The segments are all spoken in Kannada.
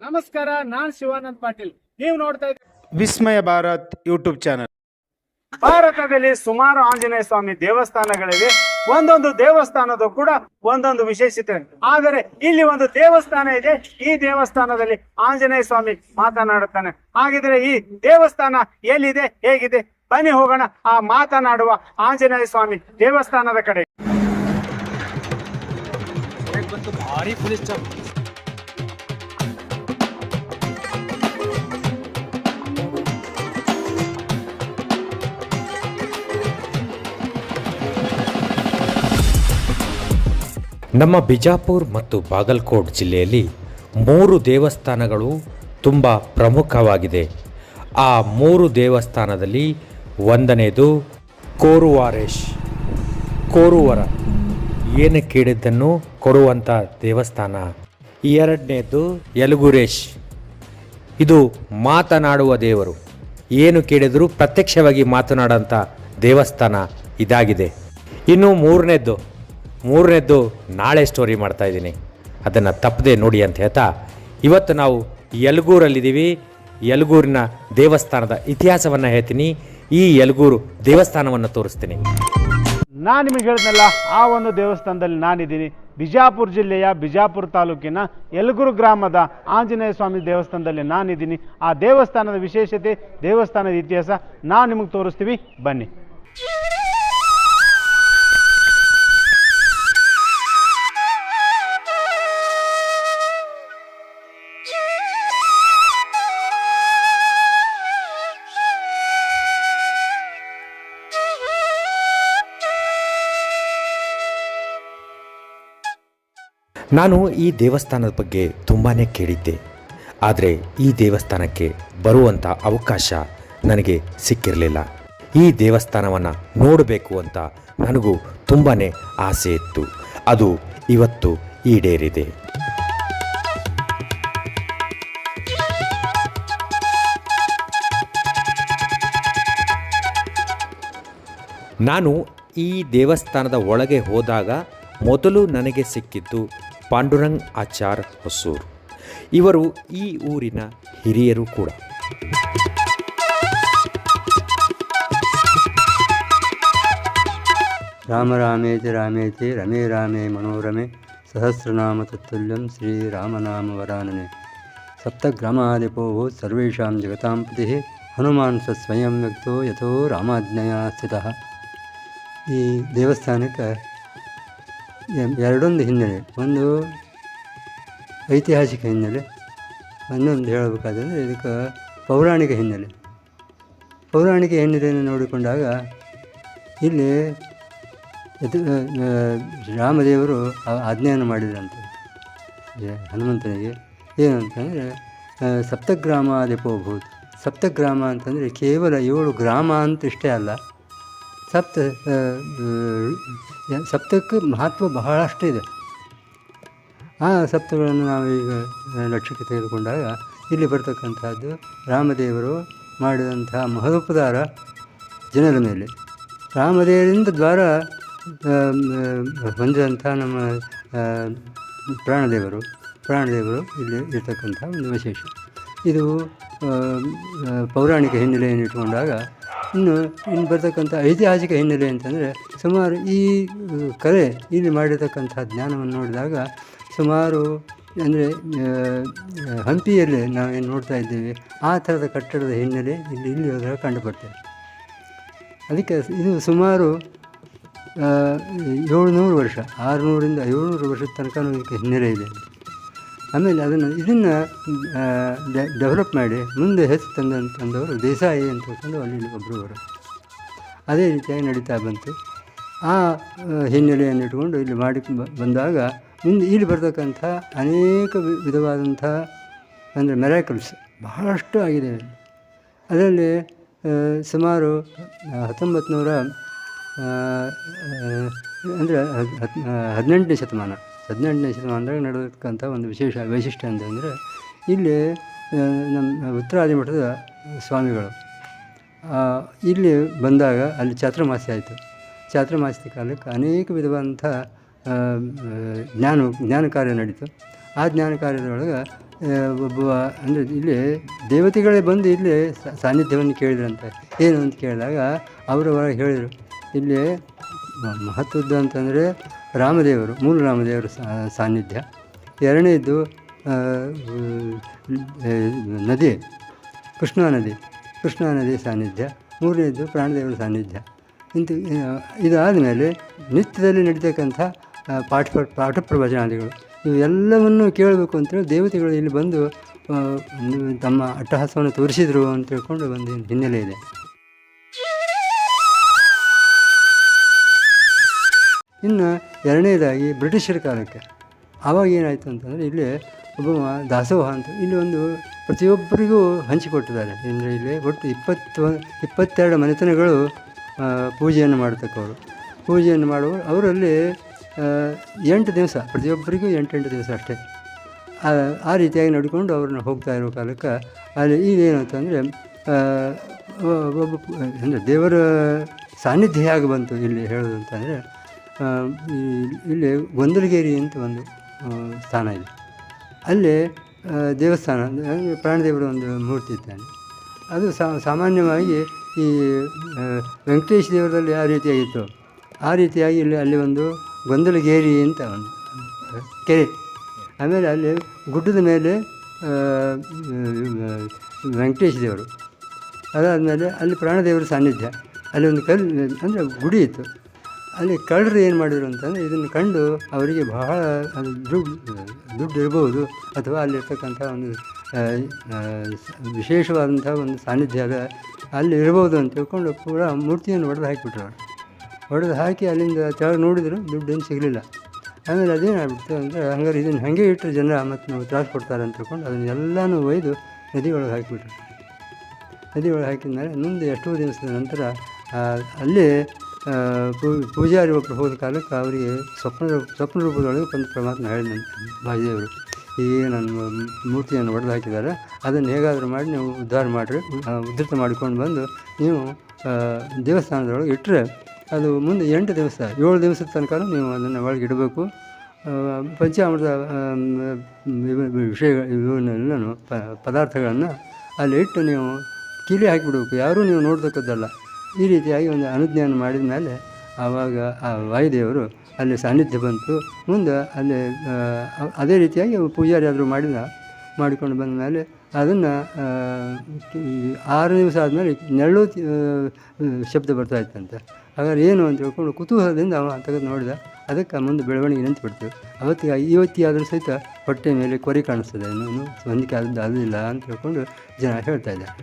ನಮಸ್ಕಾರ ನಾನ್ ಶಿವಾನಂದ್ ಪಾಟೀಲ್. ನೀವು ನೋಡ್ತಾ ಇದ್ದೀರಿ ವಿಸ್ಮಯ ಭಾರತ್ ಯೂಟ್ಯೂಬ್ ಚಾನಲ್. ಭಾರತದಲ್ಲಿ ಸುಮಾರು ಆಂಜನೇಯ ಸ್ವಾಮಿ ದೇವಸ್ಥಾನಗಳಿವೆ ಒಂದೊಂದು ದೇವಸ್ಥಾನದ ಕೂಡ ಒಂದೊಂದು ವಿಶೇಷತೆ ಆದರೆ ಇಲ್ಲಿ ಒಂದು ದೇವಸ್ಥಾನ ಇದೆ. ಈ ದೇವಸ್ಥಾನದಲ್ಲಿ ಆಂಜನೇಯ ಸ್ವಾಮಿ ಮಾತನಾಡುತ್ತಾನೆ. ಹಾಗಿದ್ರೆ ಈ ದೇವಸ್ಥಾನ ಎಲ್ಲಿದೆ ಹೇಗಿದೆ? ಬನ್ನಿ ಹೋಗೋಣ. ಆ ಮಾತನಾಡುವ ಆಂಜನೇಯ ಸ್ವಾಮಿ ದೇವಸ್ಥಾನದ ಕಡೆ ನಮ್ಮ ಬಿಜಾಪುರ್ ಮತ್ತು ಬಾಗಲ್ಕೋಟ್ ಜಿಲ್ಲೆಯಲ್ಲಿ ಮೂರು ದೇವಸ್ಥಾನಗಳು ತುಂಬ ಪ್ರಮುಖವಾಗಿದೆ. ಆ ಮೂರು ದೇವಸ್ಥಾನದಲ್ಲಿ ಒಂದನೇದು ಕೋರುವಾರೇಶ್. ಕೋರುವರ ಏನು ಕೇಳಿದ್ದನ್ನು ಕೊಡುವಂಥ ದೇವಸ್ಥಾನ. ಎರಡನೇದು ಯಲಗುರೇಶ್. ಇದು ಮಾತನಾಡುವ ದೇವರು. ಏನು ಕೇಳಿದರೂ ಪ್ರತ್ಯಕ್ಷವಾಗಿ ಮಾತನಾಡೋಂಥ ದೇವಸ್ಥಾನ ಇದಾಗಿದೆ. ಇನ್ನು ಮೂರನೇದ್ದು ಮೂರನೇದ್ದು ನಾಳೆ ಸ್ಟೋರಿ ಮಾಡ್ತಾ ಇದ್ದೀನಿ. ಅದನ್ನು ತಪ್ಪದೆ ನೋಡಿ ಅಂತ ಹೇಳ್ತಾ, ಇವತ್ತು ನಾವು ಯಲಗೂರಲ್ಲಿದ್ದೀವಿ. ಯಲಗೂರಿನ ದೇವಸ್ಥಾನದ ಇತಿಹಾಸವನ್ನು ಹೇಳ್ತೀನಿ. ಈ ಯಲಗೂರು ದೇವಸ್ಥಾನವನ್ನು ತೋರಿಸ್ತೀನಿ. ನಾನು ನಿಮಗೆ ಹೇಳಿದ್ನಲ್ಲ, ಆ ಒಂದು ದೇವಸ್ಥಾನದಲ್ಲಿ ನಾನಿದ್ದೀನಿ. ಬಿಜಾಪುರ ಜಿಲ್ಲೆಯ ಬಿಜಾಪುರ ತಾಲೂಕಿನ ಯಲಗುರು ಗ್ರಾಮದ ಆಂಜನೇಯ ಸ್ವಾಮಿ ದೇವಸ್ಥಾನದಲ್ಲಿ ನಾನಿದ್ದೀನಿ. ಆ ದೇವಸ್ಥಾನದ ವಿಶೇಷತೆ, ದೇವಸ್ಥಾನದ ಇತಿಹಾಸ ನಾನು ನಿಮಗೆ ತೋರಿಸ್ತೀವಿ. ಬನ್ನಿ. ನಾನು ಈ ದೇವಸ್ಥಾನದ ಬಗ್ಗೆ ತುಂಬಾ ಕೇಳಿದ್ದೆ. ಆದರೆ ಈ ದೇವಸ್ಥಾನಕ್ಕೆ ಬರುವಂಥ ಅವಕಾಶ ನನಗೆ ಸಿಕ್ಕಿರಲಿಲ್ಲ. ಈ ದೇವಸ್ಥಾನವನ್ನು ನೋಡಬೇಕು ಅಂತ ನನಗೂ ತುಂಬಾ ಆಸೆ ಇತ್ತು. ಅದು ಇವತ್ತು ಈಡೇರಿದೆ. ನಾನು ಈ ದೇವಸ್ಥಾನದ ಒಳಗೆ ಹೋದಾಗ ಮೊದಲು ನನಗೆ ಸಿಕ್ಕಿದ್ದು ಪಾಂಡುರಂಗ್ ಆಚಾರ್ ಹೊಸೂರು. ಇವರು ಈ ಊರಿನ ಹಿರಿಯರು ಕೂಡ. ರಾಮ ರಾಮೇತಿ ರಾಮೇತಿ ರಮೇ ರಾಮೇ ಮನೋರಮೆ, ಸಹಸ್ರನಾಮ ತತ್ತುಲ್ಯಂ ಶ್ರೀರಾಮನಾಮ ವರಾನನೆ. ಸಪ್ತಗ್ರಾಮಾಧಿಪೋ ಸರ್ವೇಷಾಂ ಜಗತಾಂ ಪತಿ, ಹನುಮಾನ್ ಸ ಸ್ವಯಂ ವ್ಯಕ್ತೋ ಯಥೋ ರಾಮಾಜ್ಞೆಯ ಸ್ಥಿತಃ. ಈ ದೇವಸ್ಥಾನಕ್ಕೆ ಎರಡೊಂದು ಹಿನ್ನೆಲೆ, ಒಂದು ಐತಿಹಾಸಿಕ ಹಿನ್ನೆಲೆ, ಇನ್ನೊಂದು ಹೇಳಬೇಕಾದ್ರೆ ಇದಕ್ಕೆ ಪೌರಾಣಿಕ ಹಿನ್ನೆಲೆ. ಪೌರಾಣಿಕ ಹಿನ್ನೆಲೆಯನ್ನು ನೋಡಿಕೊಂಡಾಗ ಇಲ್ಲಿ ರಾಮದೇವರು ಆಜ್ಞೆಯನ್ನು ಮಾಡಿದ್ರಂತೆ ಹನುಮಂತನಿಗೆ ಏನು ಅಂತಂದರೆ ಸಪ್ತಗ್ರಾಮಾದಿಪೋಭೂತ್ ಸಪ್ತಗ್ರಾಮ ಅಂತಂದರೆ ಕೇವಲ ಏಳು ಗ್ರಾಮ ಅಂತ ಇಷ್ಟೇ ಅಲ್ಲ. ಸಪ್ತ ಸಪ್ತಕ್ಕೆ ಮಹತ್ವ ಬಹಳಷ್ಟು ಇದೆ. ಆ ಸಪ್ತಗಳನ್ನು ನಾವೀಗ ಲಕ್ಷ್ಯಕ್ಕೆ ತೆಗೆದುಕೊಂಡಾಗ ಇಲ್ಲಿ ಬರ್ತಕ್ಕಂಥದ್ದು ರಾಮದೇವರು ಮಾಡಿದಂತಹ ಮಹದೋಪದಾರ ಜನರ ಮೇಲೆ. ರಾಮದೇವರಿಂದ ದ್ವಾರ ಹೊಂದಿದಂಥ ನಮ್ಮ ಪ್ರಾಣದೇವರು ಪ್ರಾಣದೇವರು ಇಲ್ಲಿ ಇರ್ತಕ್ಕಂಥ ಒಂದು ವಿಶೇಷ. ಇದು ಪೌರಾಣಿಕ ಹಿನ್ನೆಲೆಯನ್ನು ಇಟ್ಕೊಂಡಾಗ ಇನ್ನು ಇನ್ನು ಬರತಕ್ಕಂಥ ಐತಿಹಾಸಿಕ ಹಿನ್ನೆಲೆ ಅಂತಂದರೆ ಸುಮಾರು ಈ ಕಲೆ ಇಲ್ಲಿ ಮಾಡಿರತಕ್ಕಂಥ ಜ್ಞಾನವನ್ನು ನೋಡಿದಾಗ ಸುಮಾರು ಅಂದರೆ ಹಂಪಿಯಲ್ಲಿ ನಾವೇನು ನೋಡ್ತಾ ಇದ್ದೇವೆ, ಆ ಥರದ ಕಟ್ಟಡದ ಹಿನ್ನೆಲೆ ಇಲ್ಲಿ ಇಲ್ಲಿ ಹೋದಾಗ ಕಂಡುಬರ್ತದೆ. ಅದಕ್ಕೆ ಇದು ಸುಮಾರು ಏಳುನೂರು ವರ್ಷ, ಆರುನೂರಿಂದ ಏಳ್ನೂರು ವರ್ಷದ ತನಕ ಇದಕ್ಕೆ ಹಿನ್ನೆಲೆ ಇದೆ. ಆಮೇಲೆ ಅದನ್ನು ಇದನ್ನು ಡೆವಲಪ್ ಮಾಡಿ ಮುಂದೆ ಹೆಸರು ತಂದಂತಂದವರು ದೇಸಾಯಿ ಅಂತ ಹೇಳ್ಕೊಂಡು ಅಲ್ಲಿ ಒಬ್ಬರು ಅವರು ಅದೇ ರೀತಿಯಾಗಿ ನಡೀತಾ ಬಂತು. ಆ ಹಿನ್ನೆಲೆಯನ್ನು ಇಟ್ಕೊಂಡು ಇಲ್ಲಿ ಮಾಡಿ ಬಂದಾಗ ಮುಂದೆ ಇಲ್ಲಿ ಬರ್ತಕ್ಕಂಥ ಅನೇಕ ವಿಧವಾದಂಥ ಅಂದರೆ ಮೆರಾಕಲ್ಸ್ ಬಹಳಷ್ಟು ಆಗಿದೆ ಅದರಲ್ಲಿ ಸುಮಾರು ಹತ್ತೊಂಬತ್ತು ನೂರ ಅಂದರೆ ಹದಿನೆಂಟನೇ ಶತಮಾನ. ಹದಿನೆಂಟನೇ ಶತಮಾನದಾಗ ನಡೆದಕ್ಕಂಥ ಒಂದು ವಿಶೇಷ ವೈಶಿಷ್ಟ್ಯ ಅಂತಂದರೆ ಇಲ್ಲಿ ನಮ್ಮ ಉತ್ತರಾದಿ ಮಠದ ಸ್ವಾಮಿಗಳು ಇಲ್ಲಿ ಬಂದಾಗ ಅಲ್ಲಿ ಚಾತುರ್ಮಾಸಿ ಆಯಿತು. ಚಾತುರ್ಮಾಸಿ ಕಾಲಕ್ಕೆ ಅನೇಕ ವಿಧವಾದಂಥ ಜ್ಞಾನ ಜ್ಞಾನ ಕಾರ್ಯ ನಡೀತು. ಆ ಜ್ಞಾನ ಕಾರ್ಯದೊಳಗೆ ಒಬ್ಬ, ಅಂದರೆ ಇಲ್ಲಿ ದೇವತೆಗಳೇ ಬಂದು ಇಲ್ಲಿ ಸಾನ್ನಿಧ್ಯವನ್ನು ಕೇಳಿದ್ರಂತೆ. ಏನು ಅಂತ ಕೇಳಿದಾಗ ಅವರು ಹೇಳಿದರು, ಇಲ್ಲಿ ಮಹತ್ವದ್ದು ಅಂತಂದರೆ ರಾಮದೇವರು ಮೂರು ರಾಮದೇವರ ಸಾನ್ನಿಧ್ಯ. ಎರಡನೇದು ನದಿ, ಕೃಷ್ಣಾ ನದಿ ಕೃಷ್ಣಾ ನದಿ ಸಾನ್ನಿಧ್ಯ. ಮೂರನೇದು, ಪ್ರಾಣದೇವರ ಸಾನ್ನಿಧ್ಯ. ಇಂತ ಇದಾದ ಮೇಲೆ ನಿತ್ಯದಲ್ಲಿ ನಡೀತಕ್ಕಂಥ ಪಾಠ ಪಾಠ ಪ್ರವಚನಾದಿಗಳು. ಇವೆಲ್ಲವನ್ನು ಕೇಳಬೇಕು ಅಂತೇಳಿ ದೇವತೆಗಳು ಇಲ್ಲಿ ಬಂದು ತಮ್ಮ ಅಟ್ಟಹಾಸವನ್ನು ತೋರಿಸಿದರು ಅಂತ ತಿಳ್ಕೊಂಡು ಒಂದು ಹಿನ್ನೆಲೆ ಇದೆ. ಇನ್ನು ಎರಡನೇದಾಗಿ ಬ್ರಿಟಿಷರ ಕಾಲಕ್ಕೆ. ಆವಾಗ ಏನಾಯಿತು ಅಂತಂದರೆ ಇಲ್ಲಿ ಒಬ್ಬ ದಾಸೋಹ ಅಂತ ಇಲ್ಲಿ ಒಂದು ಪ್ರತಿಯೊಬ್ಬರಿಗೂ ಹಂಚಿಕೊಟ್ಟಿದ್ದಾರೆ ಅಂದರೆ ಇಲ್ಲಿ ಒಟ್ಟು ಇಪ್ಪತ್ತು, ಇಪ್ಪತ್ತೆರಡು ಮನೆತನಗಳು ಪೂಜೆಯನ್ನು ಮಾಡತಕ್ಕವರು. ಪೂಜೆಯನ್ನು ಮಾಡುವ, ಅವರಲ್ಲಿ ಎಂಟು ದಿವಸ, ಪ್ರತಿಯೊಬ್ಬರಿಗೂ ಎಂಟೆಂಟು ದಿವಸ ಅಷ್ಟೇ. ಆ ರೀತಿಯಾಗಿ ನಡ್ಕೊಂಡು ಅವ್ರನ್ನ ಹೋಗ್ತಾ ಇರೋ ಕಾಲಕ್ಕೆ ಅಲ್ಲಿ ಈಗೇನು ಅಂತಂದರೆ ಒಬ್ಬ ಅಂದರೆ ದೇವರ ಸಾನ್ನಿಧ್ಯ ಆಗಿ ಬಂತು ಇಲ್ಲಿ ಹೇಳೋದು ಅಂತಂದರೆ ಇಲ್ಲಿ ಗೊಂದಲಗೇರಿ ಅಂತ ಒಂದು ಸ್ಥಾನ ಇದೆ. ಅಲ್ಲಿ ದೇವಸ್ಥಾನ ಪ್ರಾಣದೇವರ ಒಂದು ಮೂರ್ತಿ ಇದ್ದಾನೆ. ಅದು ಸಾಮಾನ್ಯವಾಗಿ ಈ ವೆಂಕಟೇಶ ದೇವರಲ್ಲಿ ಆ ರೀತಿಯಾಗಿತ್ತು. ಆ ರೀತಿಯಾಗಿ ಇಲ್ಲಿ, ಅಲ್ಲಿ ಒಂದು ಗೊಂದಲಗೇರಿ ಅಂತ ಒಂದು, ಕೆರೆ. ಆಮೇಲೆ ಅಲ್ಲಿ ಗುಡ್ಡದ ಮೇಲೆ ವೆಂಕಟೇಶ ದೇವರು. ಅದಾದಮೇಲೆ ಅಲ್ಲಿ ಪ್ರಾಣದೇವರ ಸಾನ್ನಿಧ್ಯ. ಅಲ್ಲಿ ಒಂದು ಕಲ್ಲು, ಅಂದರೆ ಗುಡಿ ಇತ್ತು. ಅಲ್ಲಿ ಕಳ್ಳರು ಏನು ಮಾಡಿದ್ರು ಅಂತಂದರೆ ಇದನ್ನು ಕಂಡು ಅವರಿಗೆ ಬಹಳ ಅದು ದುಡ್ಡು ದುಡ್ಡು ಇರ್ಬೋದು ಅಥವಾ ಅಲ್ಲಿರ್ತಕ್ಕಂಥ ಒಂದು ವಿಶೇಷವಾದಂಥ ಒಂದು ಸಾನ್ನಿಧ್ಯ ಅದ, ಅಲ್ಲಿ ಇರ್ಬೋದು ಅಂತ ತಿಳ್ಕೊಂಡು ಪೂರ ಮೂರ್ತಿಯನ್ನು ಹೊಡೆದು ಹಾಕಿಬಿಟ್ರು ಅವರು. ಹೊಡೆದು ಹಾಕಿ ಅಲ್ಲಿಂದ ಕೆಳಗೆ ನೋಡಿದ್ರು ದುಡ್ಡೇನು ಸಿಗಲಿಲ್ಲ. ಆಮೇಲೆ ಅದೇನಾಗ್ಬಿಡ್ತು ಅಂದರೆ ಹಂಗಾರೆ ಇದನ್ನು ಹಾಗೆ ಇಟ್ಟರೆ ಜನ ಮತ್ತು ನಾವು ತ್ರಾಸ ಕೊಡ್ತಾರೆ ಅಂತ ತಿಳ್ಕೊಂಡು ಅದನ್ನೆಲ್ಲನೂ ಒಯ್ದು ನದಿ ಹಾಕಿಬಿಟ್ರು. ನದಿ ಒಳಗೆ ಹಾಕಿದ ಮೇಲೆ ಮುಂದೆ ಎಷ್ಟೋ ದಿವಸದ ನಂತರ ಅಲ್ಲಿ ಪೂಜಾರಿ ಒಬ್ಬರು ಹೋದ ಕಾಲಕ್ಕೆ ಅವರಿಗೆ ಸ್ವಪ್ನ ಸ್ವಪ್ನ ರೂಪದೊಳಗೆ ಬಂದು ಪರಮಾತ್ಮ ಹೇಳಿದಂತೆ ಬಾಯಿದೇವರು ಈ ನನ್ನ ಮೂರ್ತಿಯನ್ನು ಒಡೆದು ಹಾಕಿದ್ದಾರೆ ಅದನ್ನು ಹೇಗಾದರೂ ಮಾಡಿ ನೀವು ಉದ್ಧಾರ ಮಾಡಿರಿ. ಉದ್ಧತ ಮಾಡಿಕೊಂಡು ಬಂದು ನೀವು ದೇವಸ್ಥಾನದೊಳಗೆ ಇಟ್ಟರೆ ಅದು ಮುಂದೆ ಎಂಟು ದಿವಸ, ಏಳು ದಿವಸದ ತನಕ ನೀವು ಅದನ್ನು ಒಳಗೆ ಇಡಬೇಕು. ಪಂಚಾಮೃತ ವಿಷಯ ಇವನ್ನೆಲ್ಲನೂ ಪದಾರ್ಥಗಳನ್ನು ಅಲ್ಲಿ ಇಟ್ಟು ನೀವು ಕೀಲಿ ಹಾಕಿಬಿಡ್ಬೇಕು. ಯಾರೂ ನೀವು ನೋಡ್ತಕ್ಕದ್ದಲ್ಲ. ಈ ರೀತಿಯಾಗಿ ಒಂದು ಅನುಜ್ಞಾನ ಮಾಡಿದ ಮೇಲೆ ಆವಾಗ ಆ ವಾಯುದೇವರು ಅಲ್ಲಿ ಸಾನ್ನಿಧ್ಯ ಬಂತು. ಮುಂದೆ ಅಲ್ಲಿ ಅದೇ ರೀತಿಯಾಗಿ ಪೂಜಾರಿ ಆದರೂ ಮಾಡಿದ, ಮಾಡಿಕೊಂಡು ಬಂದ ಮೇಲೆ ಅದನ್ನು ಆರು ದಿವಸ ಆದಮೇಲೆ ನೆರಳು ಶಬ್ದ ಬರ್ತಾ ಇತ್ತಂತೆ. ಹಾಗಾದ್ರೆ ಏನು ಅಂತ ಹೇಳ್ಕೊಂಡು ಕುತೂಹಲದಿಂದ ಅವ ತೆಗೆದು ನೋಡಿದ, ಅದಕ್ಕೆ ಮುಂದೆ ಬೆಳವಣಿಗೆ ನಿಂತು ಬಿಡ್ತು. ಅವತ್ತಿಗೆ ಇವತ್ತಿ ಆದರೂ ಸಹಿತ ಹೊಟ್ಟೆ ಮೇಲೆ ಕೊರಿ ಕಾಣಿಸ್ತದೆ. ಇನ್ನು ಹೊಂದಿಕೆ ಆದದ್ದು ಆಗಲಿಲ್ಲ ಅಂತ ಹೇಳ್ಕೊಂಡು ಜನ ಹೇಳ್ತಾ ಇದ್ದಾರೆ.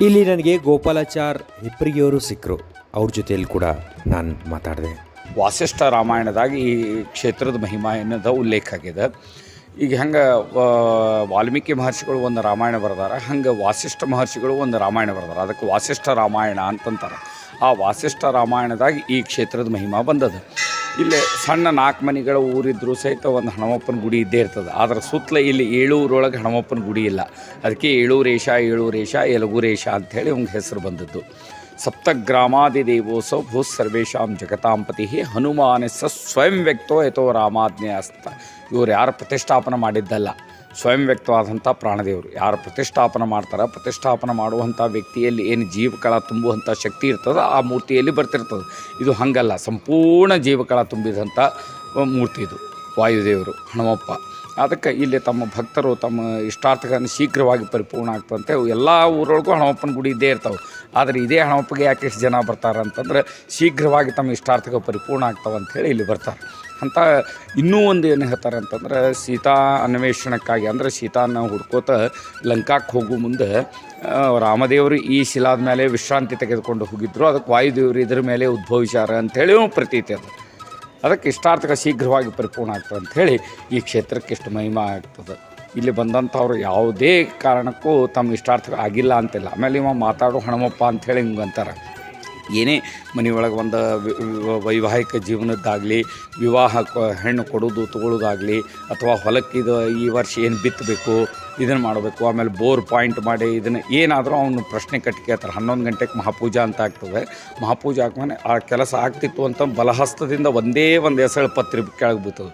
ಇಲ್ಲಿ ನನಗೆ ಗೋಪಾಲಾಚಾರ್ ಹೆಪ್ರಿಗೆಯವರು ಸಿಕ್ಕರು. ಅವ್ರ ಜೊತೆಯಲ್ಲಿ ಕೂಡ ನಾನು ಮಾತಾಡಿದೆ. ವಾಸಿಷ್ಠ ರಾಮಾಯಣದಾಗ ಈ ಕ್ಷೇತ್ರದ ಮಹಿಮಾ ಎನ್ನೋದು ಉಲ್ಲೇಖ ಆಗಿದೆ. ಈಗ ಹಂಗೆ ವಾಲ್ಮೀಕಿ ಮಹರ್ಷಿಗಳು ಒಂದು ರಾಮಾಯಣ ಬರೆದಾರ, ಹಂಗೆ ವಾಸಿಷ್ಠ ಮಹರ್ಷಿಗಳು ಒಂದು ರಾಮಾಯಣ ಬರೆದಾರ. ಅದಕ್ಕೆ ವಾಸಿಷ್ಠ ರಾಮಾಯಣ ಅಂತಂತಾರೆ. ಆ ವಾಸಿಷ್ಠ ರಾಮಾಯಣದಾಗ ಈ ಕ್ಷೇತ್ರದ ಮಹಿಮಾ ಬಂದದ. ಇಲ್ಲಿ ಸಣ್ಣ ನಾಲ್ಕು ಮನೆಗಳ ಊರಿದ್ರು ಸಹಿತ ಒಂದು ಹನುಮಪ್ಪನ ಗುಡಿ ಇದ್ದೇ ಇರ್ತದೆ. ಆದ್ರೆ ಸುತ್ತಲ ಇಲ್ಲಿ ಏಳೂರೊಳಗೆ ಹನುಮಪ್ಪನ ಗುಡಿ ಇಲ್ಲ. ಅದಕ್ಕೆ ಏಳೂರೇಶ ಏಳೂರೇಶ, ಎಲಗೂರೇಶ ಅಂಥೇಳಿ ಅವ್ನಿಗೆ ಹೆಸರು ಬಂದದ್ದು. ಸಪ್ತಗ್ರಾಮಾದಿ ದೇವೋತ್ಸವ ಭೂ ಸರ್ವೇಶಾಂ ಜಗತಾಂಪತಿ ಹನುಮಾನ ಸ ಸ್ವಯಂ ವ್ಯಕ್ತೋ ಯಥೋ ರಾಮಾಜ್ಞೆ ಅಸ್ತ ಇವ್ರು ಯಾರು ಪ್ರತಿಷ್ಠಾಪನೆ ಮಾಡಿದ್ದಲ್ಲ. ಸ್ವಯಂ ವ್ಯಕ್ತವಾದಂಥ ಪ್ರಾಣದೇವರು. ಯಾರು ಪ್ರತಿಷ್ಠಾಪನೆ ಮಾಡ್ತಾರೆ, ಪ್ರತಿಷ್ಠಾಪನೆ ಮಾಡುವಂಥ ವ್ಯಕ್ತಿಯಲ್ಲಿ ಏನು ಜೀವಕಳ ತುಂಬುವಂಥ ಶಕ್ತಿ ಇರ್ತದೆ, ಆ ಮೂರ್ತಿಯಲ್ಲಿ ಬರ್ತಿರ್ತದೆ. ಇದು ಹಾಗಲ್ಲ, ಸಂಪೂರ್ಣ ಜೀವಕಳ ತುಂಬಿದಂಥ ಮೂರ್ತಿ ಇದು, ವಾಯುದೇವರು, ಹನುಮಪ್ಪ. ಅದಕ್ಕೆ ಇಲ್ಲಿ ತಮ್ಮ ಭಕ್ತರು ತಮ್ಮ ಇಷ್ಟಾರ್ಥಗಳನ್ನು ಶೀಘ್ರವಾಗಿ ಪರಿಪೂರ್ಣ ಆಗ್ತಂತೆ. ಎಲ್ಲ ಊರೊಳಗೂ ಹಣಪ್ಪನ ಗುಡಿ ಇದ್ದೇ ಇರ್ತಾವೆ. ಆದರೆ ಇದೇ ಹಣಪ್ಪಗೆ ಯಾಕೆ ಇಷ್ಟು ಜನ ಬರ್ತಾರೆ ಅಂತಂದ್ರೆ ಶೀಘ್ರವಾಗಿ ತಮ್ಮ ಇಷ್ಟಾರ್ಥಗಳು ಪರಿಪೂರ್ಣ ಆಗ್ತಾವೆ ಅಂಥೇಳಿ ಇಲ್ಲಿ ಬರ್ತಾರೆ. ಅಂತ ಇನ್ನೂ ಒಂದು ಏನು ಹೇಳ್ತಾರೆ ಅಂತಂದ್ರೆ ಸೀತಾ ಅನ್ವೇಷಣಕ್ಕಾಗಿ, ಅಂದರೆ ಸೀತಾನ ಹುಡ್ಕೋತ ಲಂಕಾಕ್ಕೆ ಹೋಗೋ ಮುಂದೆ ರಾಮದೇವರು ಈ ಶಿಲಾದ ಮೇಲೆ ವಿಶ್ರಾಂತಿ ತೆಗೆದುಕೊಂಡು ಹೋಗಿದ್ರು. ಅದಕ್ಕೆ ವಾಯುದೇವರು ಇದ್ರ ಮೇಲೆ ಉದ್ಭವಿಸ್ಯಾರ ಅಂಥೇಳಿ ಪ್ರತೀತಿ ಅದು. ಅದಕ್ಕೆ ಇಷ್ಟಾರ್ಥಕ ಶೀಘ್ರವಾಗಿ ಪರಿಪೂರ್ಣ ಆಗ್ತದೆ ಅಂಥೇಳಿ ಈ ಕ್ಷೇತ್ರಕ್ಕೆ ಇಷ್ಟು ಮಹಿಮಾ ಆಗ್ತದೆ. ಇಲ್ಲಿ ಬಂದಂಥವ್ರು ಯಾವುದೇ ಕಾರಣಕ್ಕೂ ತಮ್ಮ ಇಷ್ಟಾರ್ಥಕ ಆಗಿಲ್ಲ ಅಂತಿಲ್ಲ. ಆಮೇಲೆ ಇವ ಮಾತಾಡೋ ಹಣಮಪ್ಪ ಅಂಥೇಳಿ ಹಿಂಗೆ ಅಂತಾರೆ ಏನೇ ಮನೆಯೊಳಗೆ ಒಂದು ವೈವಾಹಿಕ ಜೀವನದ್ದಾಗಲಿ, ವಿವಾಹ ಹೆಣ್ಣು ಕೊಡೋದು ತಗೊಳ್ಳೋದಾಗಲಿ ಅಥವಾ ಹೊಲಕ್ಕಿದು ಈ ವರ್ಷ ಏನು ಬಿತ್ತಬೇಕು, ಇದನ್ನು ಮಾಡಬೇಕು, ಆಮೇಲೆ ಬೋರ್ ಪಾಯಿಂಟ್ ಮಾಡಿ ಇದನ್ನು ಏನಾದರೂ ಅವನು ಪ್ರಶ್ನೆ ಕಟ್ಟಿ ಕೇಳ್ತಾರೆ. ಹನ್ನೊಂದು ಗಂಟೆಗೆ ಮಹಾಪೂಜಾ ಅಂತ ಆಗ್ತದೆ. ಮಹಾಪೂಜೆ ಆಗ್ಮೇಲೆ ಆ ಕೆಲಸ ಆಗ್ತಿತ್ತು ಅಂತ ಬಲಹಸ್ತದಿಂದ ಒಂದೇ ಒಂದು ಹೆಸಳು ಪತ್ರಿ ಕೆಳಗೆ ಬಿತ್ತದು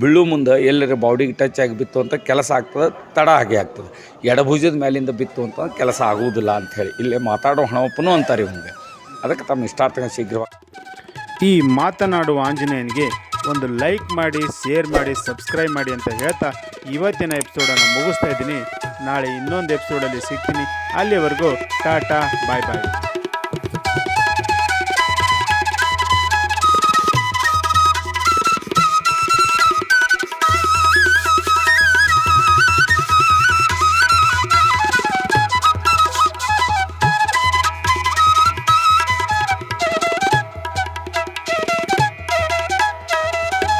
ಬೀಳು ಮುಂದೆ ಎಲ್ಲರ ಬಾಡಿಗೆ ಟಚ್ ಆಗಿ ಬಿತ್ತು ಅಂತ ಕೆಲಸ ಆಗ್ತದೆ, ತಡ ಆಗಿ ಆಗ್ತದೆ. ಎಡಭುಜದ ಮೇಲಿಂದ ಬಿತ್ತು ಅಂತ ಕೆಲಸ ಆಗುವುದಿಲ್ಲ ಅಂಥೇಳಿ ಇಲ್ಲೇ ಮಾತಾಡೋ ಹಣವಪ್ಪನೂ ಅಂತಾರೆ ಇವಂಗೆ ಅದಕ್ಕೆ ತಮ್ಮ ಇಷ್ಟಾರ್ಥ ಶೀಘ್ರವಾಗಿ ಈ ಮಾತನಾಡುವ ಆಂಜನೇಯನಿಗೆ ಒಂದು ಲೈಕ್ ಮಾಡಿ, ಶೇರ್ ಮಾಡಿ, ಸಬ್ಸ್ಕ್ರೈಬ್ ಮಾಡಿ ಅಂತ ಹೇಳ್ತಾ ಇವತ್ತಿನ ಎಪಿಸೋಡನ್ನು ಮುಗಿಸ್ತಾ ಇದ್ದೀನಿ. ನಾಳೆ ಇನ್ನೊಂದು ಎಪಿಸೋಡಲ್ಲಿ ಸಿಗ್ತೀನಿ. ಅಲ್ಲಿವರೆಗೂ ಟಾಟಾ, ಬಾಯ್ ಬಾಯ್.